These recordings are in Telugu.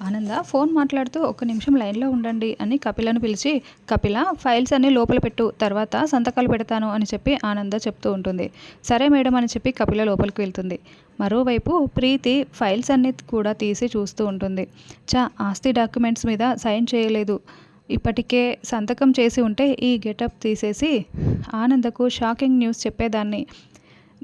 ఆనంద ఫోన్ మాట్లాడుతూ ఒక్క నిమిషం లైన్లో ఉండండి అని కపిలను పిలిచి కపిల ఫైల్స్ అన్ని లోపల పెట్టు తర్వాత సంతకాలు పెడతాను అని చెప్పి ఆనంద చెప్తూ ఉంటుంది. సరే మేడం అని చెప్పి కపిల లోపలికి వెళ్తుంది. మరోవైపు ప్రీతి ఫైల్స్ అన్ని కూడా తీసి చూస్తూ ఉంటుంది. చా ఆస్తి డాక్యుమెంట్స్ మీద సైన్ చేయలేదు. ఇప్పటికే సంతకం చేసి ఉంటే ఈ గెటప్ తీసేసి ఆనందకు షాకింగ్ న్యూస్ చెప్పేదాన్ని.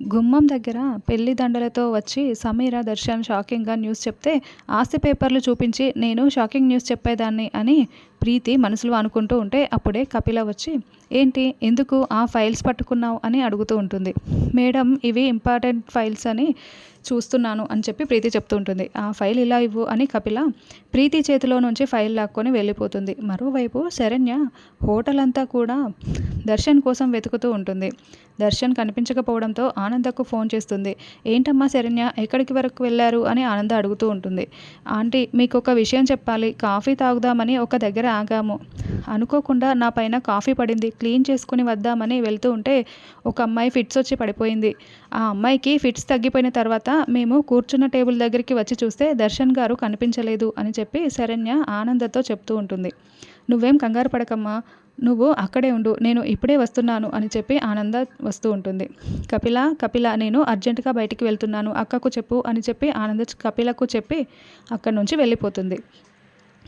గుమ్మం దగ్గర పెళ్ళి దండలతో వచ్చి సమీర దర్శన్ షాకింగ్గా న్యూస్ చెప్తే ఆస్తి పేపర్లు చూపించి నేను షాకింగ్ న్యూస్ చెప్పేదాన్ని అని ప్రీతి మనసులో అనుకుంటూ ఉంటే అప్పుడే కపిల వచ్చి ఏంటి? ఎందుకు ఆ ఫైల్స్ పట్టుకున్నావు? అని అడుగుతూ ఉంటుంది. మేడం ఇవి ఇంపార్టెంట్ ఫైల్స్ అని చూస్తున్నాను అని చెప్పి ప్రీతి చెప్తూ ఉంటుంది. ఆ ఫైల్ ఇలా ఇవ్వు అని కపిల ప్రీతి చేతిలో నుంచి ఫైల్ లాక్కొని వెళ్ళిపోతుంది. మరోవైపు శరణ్య హోటల్ అంతా కూడా దర్శన్ కోసం వెతుకుతూ ఉంటుంది. దర్శన్ కనిపించకపోవడంతో ఆనందకు ఫోన్ చేస్తుంది. ఏంటమ్మా శరణ్య ఎక్కడికి వరకు వెళ్ళారు? అని ఆనంద అడుగుతూ ఉంటుంది. ఆంటీ మీకు ఒక విషయం చెప్పాలి. కాఫీ తాగుదామని ఒక దగ్గర ఆగాము. అనుకోకుండా నా పైన కాఫీ పడింది. క్లీన్ చేసుకుని వద్దామని వెళ్తూ ఉంటే ఒక అమ్మాయి ఫిట్స్ వచ్చి పడిపోయింది. ఆ అమ్మాయికి ఫిట్స్ తగ్గిపోయిన తర్వాత మేము కూర్చున్న టేబుల్ దగ్గరికి వచ్చి చూస్తే దర్శన్ గారు కనిపించలేదు అని చెప్పి శరణ్య ఆనందతో చెప్తూ ఉంటుంది. నువ్వేం కంగారు పడకమ్మా. నువ్వు అక్కడే ఉండు. నేను ఇప్పుడే వస్తున్నాను అని చెప్పి ఆనంద వస్తూ ఉంటుంది. కపిల కపిల నేను అర్జెంటుగా బయటికి వెళ్తున్నాను. అక్కకు చెప్పు అని చెప్పి ఆనంద కపిలకు చెప్పి అక్కడి నుంచి వెళ్ళిపోతుంది.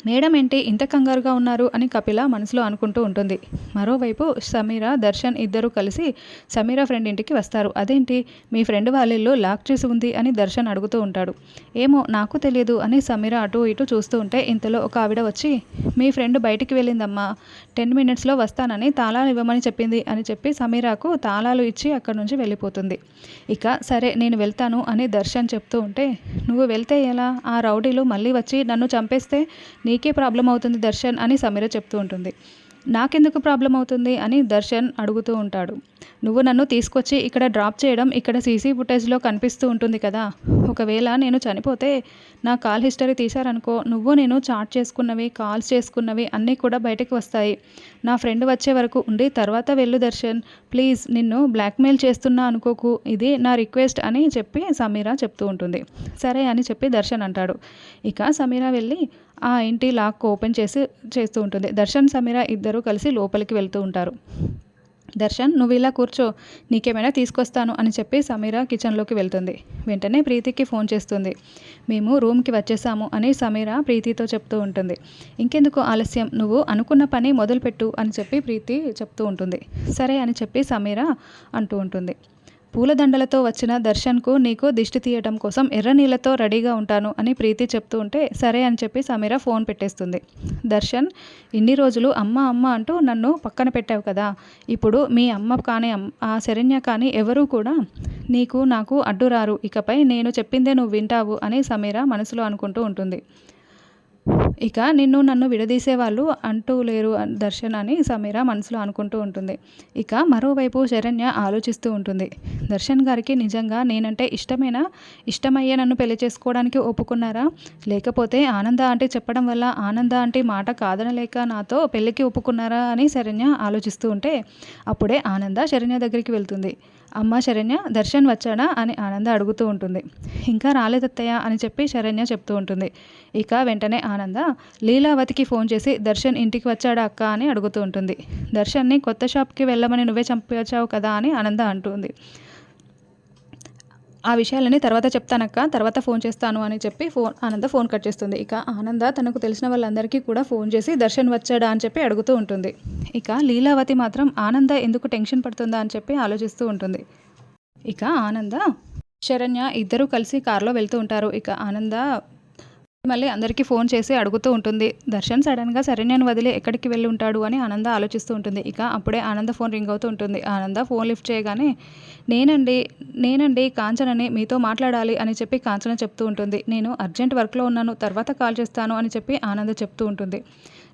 మేడం ఏంటి ఇంత కంగారుగా ఉన్నారు అని కపిల మనసులో అనుకుంటూ ఉంటుంది. మరోవైపు సమీర దర్శన్ ఇద్దరు కలిసి సమీర ఫ్రెండ్ ఇంటికి వస్తారు. అదేంటి? మీ ఫ్రెండ్ వాళ్ళ ఇల్లు లాక్ చేసి ఉంది అని దర్శన్ అడుగుతూ ఉంటాడు. ఏమో నాకు తెలియదు అని సమీర అటు ఇటు చూస్తూ ఉంటే ఇంతలో ఒక ఆవిడ వచ్చి మీ ఫ్రెండ్ బయటికి వెళ్ళిందమ్మా. టెన్ మినిట్స్లో వస్తానని తాళాలు ఇవ్వమని చెప్పింది అని చెప్పి సమీరాకు తాళాలు ఇచ్చి అక్కడి నుంచి వెళ్ళిపోతుంది. ఇక సరే నేను వెళ్తాను అని దర్శన్ చెప్తూ ఉంటే నువ్వు వెళ్తే ఎలా? ఆ రౌడీలు మళ్ళీ వచ్చి నన్ను చంపేస్తే నీ నీకే ప్రాబ్లం అవుతుంది దర్శన్ అని సమీర చెప్తూ ఉంటుంది. నాకెందుకు ప్రాబ్లం అవుతుంది అని దర్శన్ అడుగుతూ ఉంటాడు. నువ్వు నన్ను తీసుకొచ్చి ఇక్కడ డ్రాప్ చేయడం ఇక్కడ సీసీ ఫుటేజ్లో కనిపిస్తూ ఉంటుంది కదా. ఒకవేళ నేను చనిపోతే నా కాల్ హిస్టరీ తీశారనుకో నువ్వు నేను చాట్ చేసుకున్నవి కాల్స్ చేసుకున్నవి అన్నీ కూడా బయటకు వస్తాయి. నా ఫ్రెండ్ వచ్చే వరకు ఉండి తర్వాత వెళ్ళు దర్శన్. ప్లీజ్ నిన్ను బ్లాక్మెయిల్ చేస్తున్నా అనుకోకు. ఇది నా రిక్వెస్ట్ అని చెప్పి సమీరా చెప్తూ ఉంటుంది. సరే అని చెప్పి దర్శన్ అంటాడు. ఇక సమీరా వెళ్ళి ఆ ఇంటి లాక్ ఓపెన్ చేసి చేస్తూ ఉంటుంది. దర్శన్ సమీర ఇద్దరు కలిసి లోపలికి వెళ్తూ ఉంటారు. దర్శన్ నువ్వు ఇలా కూర్చో నీకేమైనా తీసుకొస్తాను అని చెప్పి సమీర కిచెన్లోకి వెళ్తుంది. వెంటనే ప్రీతికి ఫోన్ చేస్తుంది. మేము రూమ్కి వచ్చేసాము అని సమీర ప్రీతితో చెప్తూ ఉంటుంది. ఇంకెందుకు ఆలస్యం? నువ్వు అనుకున్న పని మొదలుపెట్టు అని చెప్పి ప్రీతి చెప్తూ ఉంటుంది. సరే అని చెప్పి సమీర అంటూ ఉంటుంది. పూలదండలతో వచ్చిన దర్శన్కు నీకు దిష్టి తీయటం కోసం ఎర్ర నీళ్ళతో రెడీగా ఉంటాను అని ప్రీతి చెప్తూ ఉంటే సరే అని చెప్పి సమీర ఫోన్ పెట్టేస్తుంది. దర్శన్ ఇన్ని రోజులు అమ్మ అమ్మ అంటూ నన్ను పక్కన పెట్టావు కదా ఇప్పుడు మీ అమ్మ కానీ ఆ శరణ్య కానీ ఎవరూ కూడా నీకు నాకు అడ్డురారు ఇకపై నేను చెప్పిందే నువ్వు వింటావు అని సమీర మనసులో అనుకుంటూ ఉంటుంది. ఇక నిన్ను నన్ను విడదీసే వాళ్ళు అంటూ లేరు దర్శన్ అని సమీర మనసులో అనుకుంటూ ఉంటుంది. ఇక మరోవైపు శరణ్య ఆలోచిస్తూ ఉంటుంది. దర్శన్ గారికి నిజంగా నేనంటే ఇష్టమేనా? ఇష్టమయ్యే నన్ను పెళ్ళి చేసుకోవడానికి ఒప్పుకున్నారా? లేకపోతే ఆనంద అంటే చెప్పడం వల్ల ఆనంద అంటే మాట కాదనలేక నాతో పెళ్ళికి ఒప్పుకున్నారా అని శరణ్య ఆలోచిస్తూ ఉంటే అప్పుడే ఆనంద శరణ్య దగ్గరికి వెళ్తుంది. అమ్మ శరణ్య దర్శన్ వచ్చాడా అని ఆనంద అడుగుతూ ఉంటుంది. ఇంకా రాలేదత్తయ్య అని చెప్పి శరణ్య చెప్తూ ఉంటుంది. ఇక వెంటనే ఆనంద లీలావతికి ఫోన్ చేసి దర్శన్ ఇంటికి వచ్చాడా అక్క? అని అడుగుతూ ఉంటుంది. దర్శన్ని కొత్త షాప్కి వెళ్ళమని నువ్వే చంపించావు కదా? అని ఆనంద అంటుంది. ఆ విషయాలని తర్వాత చెప్తానక్క తర్వాత ఫోన్ చేస్తాను అని చెప్పి ఫోన్ ఆనంద ఫోన్ కట్ చేస్తుంది. ఇక ఆనంద తనకు తెలిసిన వాళ్ళందరికీ కూడా ఫోన్ చేసి దర్శన్ వచ్చాడా? అని చెప్పి అడుగుతూ ఉంటుంది. ఇక లీలావతి మాత్రం ఆనంద ఎందుకు టెన్షన్ పడుతుందా? అని చెప్పి ఆలోచిస్తూ ఉంటుంది. ఇక ఆనంద శరణ్య ఇద్దరూ కలిసి కారులో వెళ్తూ ఉంటారు. ఇక ఆనంద మళ్ళీ అందరికీ ఫోన్ చేసి అడుగుతూ ఉంటుంది దర్శన్ సడన్గా శరణ్యను వదిలి ఎక్కడికి వెళ్ళి ఉంటాడు? అని ఆనంద ఆలోచిస్తూ ఉంటుంది. ఇక అప్పుడే ఆనంద ఫోన్ రింగ్ అవుతూ ఉంటుంది. ఆనంద ఫోన్ లిఫ్ట్ చేయగానే నేనండి నేనండి కాంచనని మీతో మాట్లాడాలి అని చెప్పి కాంచన చెప్తూ ఉంటుంది. నేను అర్జెంట్ వర్క్లో ఉన్నాను తర్వాత కాల్ చేస్తాను అని చెప్పి ఆనంద చెప్తూ ఉంటుంది.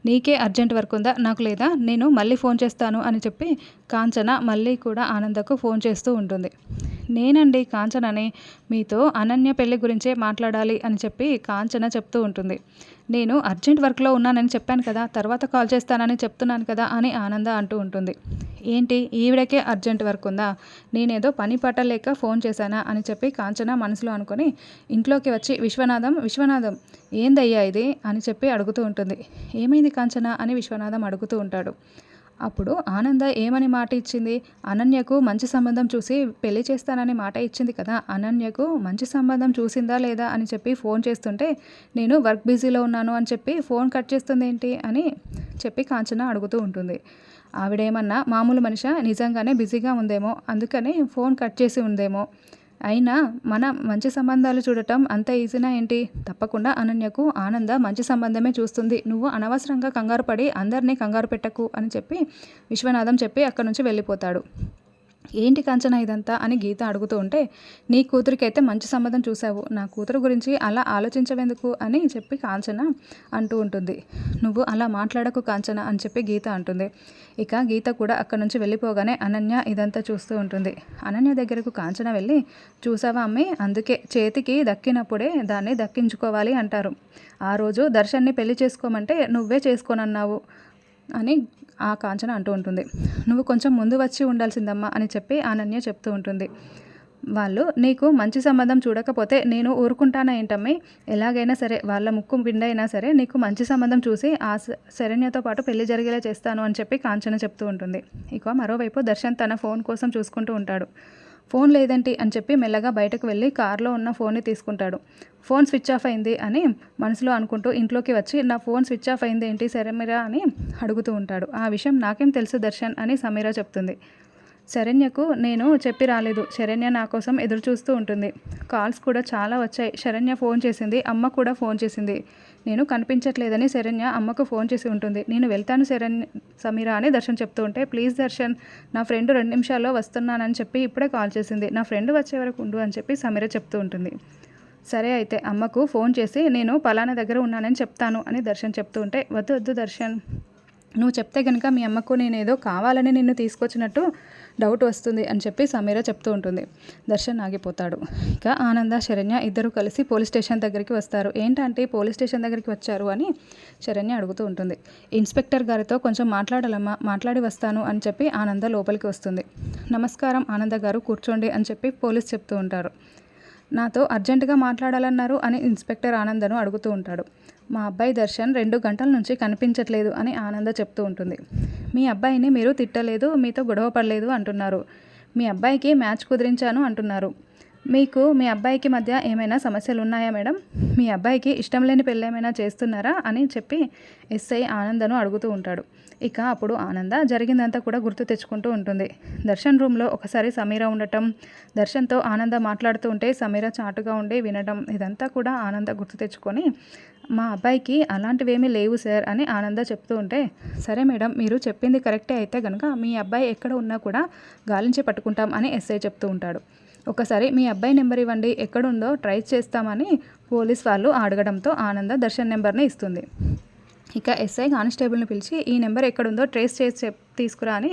నీకే అర్జెంట్ వర్క్ ఉందా? నాకు లేదా? నేను మళ్ళీ ఫోన్ చేస్తాను అని చెప్పి కాంచన మళ్ళీ కూడా ఆనందకు ఫోన్ చేస్తూ ఉంటుంది. నేనండి కాంచనని మీతో అనన్య పెళ్ళి గురించే మాట్లాడాలి అని చెప్పి కాంచన చెప్తూ ఉంటుంది. నేను అర్జెంట్ వర్క్లో ఉన్నానని చెప్పాను కదా తర్వాత కాల్ చేస్తానని చెప్తున్నాను కదా అని ఆనంద అంటూ ఉంటుంది. ఏంటి? ఈవిడకే అర్జెంట్ వర్క్ ఉందా? నేనేదో పని పట్టలేక ఫోన్ చేశానా అని చెప్పి కాంచన మనసులో అనుకొని ఇంట్లోకి వచ్చి విశ్వనాథం విశ్వనాథం ఏందయ్యా ఇది? అని చెప్పి అడుగుతూ ఉంటుంది. ఏమైంది కాంచన? అని విశ్వనాథం అడుగుతూ ఉంటాడు. అప్పుడు ఆనంద ఏమని మాట ఇచ్చింది? అనన్యకు మంచి సంబంధం చూసి పెళ్ళి చేస్తానని మాట ఇచ్చింది కదా అనన్యకు మంచి సంబంధం చూసిందా లేదా అని చెప్పి ఫోన్ చేస్తుంటే నేను వర్క్ బిజీలో ఉన్నాను అని చెప్పి ఫోన్ కట్ చేస్తుంది ఏంటి అని చెప్పి కాంచన అడుగుతూ ఉంటుంది. ఆవిడేమన్నా మామూలు మనిషి? నిజంగానే బిజీగా ఉందేమో అందుకని ఫోన్ కట్ చేసి ఉందేమో అయినా మన మంచి సంబంధాలు చూడటం అంత ఈజీనా ఏంటి? తప్పకుండా అనన్యకు ఆనంద మంచి సంబంధమే చూస్తుంది. నువ్వు అనవసరంగా కంగారు పడి అందరినీ కంగారు పెట్టకు అని చెప్పి విశ్వనాథం చెప్పి అక్కడి నుంచి వెళ్ళిపోతాడు. ఏంటి కాంచన ఇదంతా అని గీత అడుగుతూ ఉంటే నీ కూతురికైతే మంచి సంబంధం చూసావు నా కూతురు గురించి అలా ఆలోచించవెందుకు అని చెప్పి కాంచన అంటూ ఉంటుంది. నువ్వు అలా మాట్లాడకు కాంచన అని చెప్పి గీత అంటుంది. ఇక గీత కూడా అక్కడి నుంచి వెళ్ళిపోగానే అనన్య ఇదంతా చూస్తూ ఉంటుంది. అనన్య దగ్గరకు కాంచన వెళ్ళి చూసావా అమ్మి అందుకే చేతికి దక్కినప్పుడే దాన్ని దక్కించుకోవాలి అంటారు. ఆ రోజు దర్శన్ని పెళ్ళి చేసుకోమంటే నువ్వే చేసుకోనన్నావు. అని ఆ కాంచన అంటూ ఉంటుంది. నువ్వు కొంచెం ముందు వచ్చి ఉండాల్సిందమ్మా అని చెప్పి అనన్య చెప్తూ ఉంటుంది. వాళ్ళు నీకు మంచి సంబంధం చూడకపోతే నేను ఊరుకుంటానా ఏంటమ్మి? ఎలాగైనా సరే వాళ్ళ ముక్కు పిండైనా సరే నీకు మంచి సంబంధం చూసి ఆ శరణ్యతో పాటు పెళ్ళి జరిగేలా చేస్తాను అని చెప్పి కాంచన చెప్తూ ఉంటుంది. ఇక మరోవైపు దర్శన్ తన ఫోన్ కోసం చూసుకుంటూ ఉంటాడు. ఫోన్ లేదంటి అని చెప్పి మెల్లగా బయటకు వెళ్ళి కారులో ఉన్న ఫోన్ని తీసుకుంటాడు. ఫోన్ స్విచ్ ఆఫ్ అయింది అని మనసులో అనుకుంటూ ఇంట్లోకి వచ్చి నా ఫోన్ స్విచ్ ఆఫ్ అయింది ఏంటి శరణ్య? అని అడుగుతూ ఉంటాడు. ఆ విషయం నాకేం తెలుసు దర్శన్ అని సమీర చెప్తుంది. శరణ్యకు నేను చెప్పి రాలేదు. శరణ్య నా కోసం ఎదురు చూస్తూ ఉంటుంది. కాల్స్ కూడా చాలా వచ్చాయి. శరణ్య ఫోన్ చేసింది. అమ్మ కూడా ఫోన్ చేసింది. నేను కనిపించట్లేదని శరణ్య అమ్మకు ఫోన్ చేసి ఉంటుంది. నేను వెళ్తాను శరణ్య సమీరా అని దర్శన్ చెప్తూ ఉంటే ప్లీజ్ దర్శన్ నా ఫ్రెండ్ రెండు నిమిషాల్లో వస్తున్నానని చెప్పి ఇప్పుడే కాల్ చేసింది. నా ఫ్రెండ్ వచ్చే వరకు ఉండు అని చెప్పి సమీర చెప్తూ ఉంటుంది. సరే అయితే అమ్మకు ఫోన్ చేసి నేను పలానా దగ్గర ఉన్నానని చెప్తాను అని దర్శన్ చెప్తూ ఉంటే వద్దు వద్దు దర్శన్. నువ్వు చెప్తే కనుక మీ అమ్మకు నేను ఏదో కావాలని నిన్ను తీసుకొచ్చినట్టు డౌట్ వస్తుంది అని చెప్పి సమీర చెప్తూ ఉంటుంది. దర్శన్ ఆగిపోతాడు. ఇక ఆనంద శరణ్య ఇద్దరు కలిసి పోలీస్ స్టేషన్ దగ్గరికి వస్తారు. ఏంటంటే పోలీస్ స్టేషన్ దగ్గరికి వచ్చారు అని శరణ్య అడుగుతూ ఉంటుంది. ఇన్స్పెక్టర్ గారితో కొంచెం మాట్లాడాలమ్మా మాట్లాడి వస్తాను అని చెప్పి ఆనంద లోపలికి వస్తుంది. నమస్కారం ఆనంద గారు కూర్చోండి అని చెప్పి పోలీస్ చెప్తూ ఉంటారు. నాతో అర్జెంటుగా మాట్లాడాలన్నారు అని ఇన్స్పెక్టర్ ఆనందను అడుగుతూ ఉంటాడు. మా అబ్బాయి దర్శన్ రెండు గంటల నుంచి కనిపించట్లేదు అని ఆనంద చెప్తూ ఉంటుంది. మీ అబ్బాయిని మీరు తిట్టలేదు మీతో గొడవ పడలేదు అంటున్నారు. మీ అబ్బాయికి మ్యాచ్ కుదిరించాను అంటున్నారు. మీకు మీ అబ్బాయికి మధ్య ఏమైనా సమస్యలు ఉన్నాయా మేడం? మీ అబ్బాయికి ఇష్టం లేని పెళ్ళి ఏమైనా చేస్తున్నారా? అని చెప్పి ఎస్ఐ ఆనందను అడుగుతూ ఉంటాడు. ఇక అప్పుడు ఆనంద జరిగిందంతా కూడా గుర్తు తెచ్చుకుంటూ ఉంటుంది. దర్శన్ రూమ్లో ఒకసారి సమీర ఉండటం దర్శన్తో ఆనంద మాట్లాడుతూ ఉంటే సమీర చాటుగా ఉండి వినడం ఇదంతా కూడా ఆనంద గుర్తు తెచ్చుకొని మా అబ్బాయికి అలాంటివేమీ లేవు సార్ అని ఆనంద చెప్తూ ఉంటే సరే మేడం మీరు చెప్పింది కరెక్టే అయితే కనుక మీ అబ్బాయి ఎక్కడ ఉన్నా కూడా గాలించి పట్టుకుంటాం అని ఎస్ఐ చెప్తూ ఉంటాడు. ఒకసారి మీ అబ్బాయి నెంబర్ ఇవ్వండి ఎక్కడుందో ట్రై చేస్తామని పోలీస్ వాళ్ళు అడగడంతో ఆనంద దర్శన్ నెంబర్ని ఇస్తుంది. ఇక ఎస్ఐ కానిస్టేబుల్ని పిలిచి ఈ నెంబర్ ఎక్కడుందో ట్రేస్ చేసి తీసుకురా అని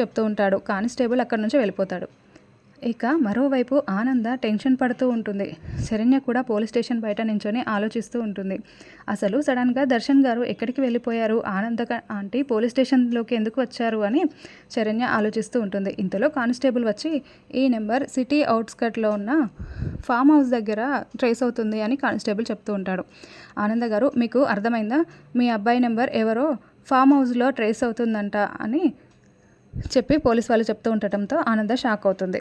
చెప్తూ ఉంటాడు. కానిస్టేబుల్ అక్కడి నుంచి వెళ్ళిపోతాడు. ఇక మరోవైపు ఆనంద టెన్షన్ పడుతూ ఉంటుంది. శరణ్య కూడా పోలీస్ స్టేషన్ బయట నించొని ఆలోచిస్తూ ఉంటుంది. అసలు సడన్గా దర్శన్ గారు ఎక్కడికి వెళ్ళిపోయారు? ఆనంద ఆంటీ పోలీస్ స్టేషన్లోకి ఎందుకు వచ్చారు అని శరణ్య ఆలోచిస్తూ ఉంటుంది. ఇంతలో కానిస్టేబుల్ వచ్చి ఈ నెంబర్ సిటీ అవుట్స్కట్లో ఉన్న ఫామ్ హౌస్ దగ్గర ట్రేస్ అవుతుంది అని కానిస్టేబుల్ చెప్తూ ఉంటాడు. ఆనంద గారు మీకు అర్థమైందా? మీ అబ్బాయి నెంబర్ ఎవరో ఫామ్ హౌస్లో ట్రేస్ అవుతుందంట అని చెప్పి పోలీస్ వాళ్ళు చెప్తూ ఉండటంతో ఆనంద షాక్ అవుతుంది.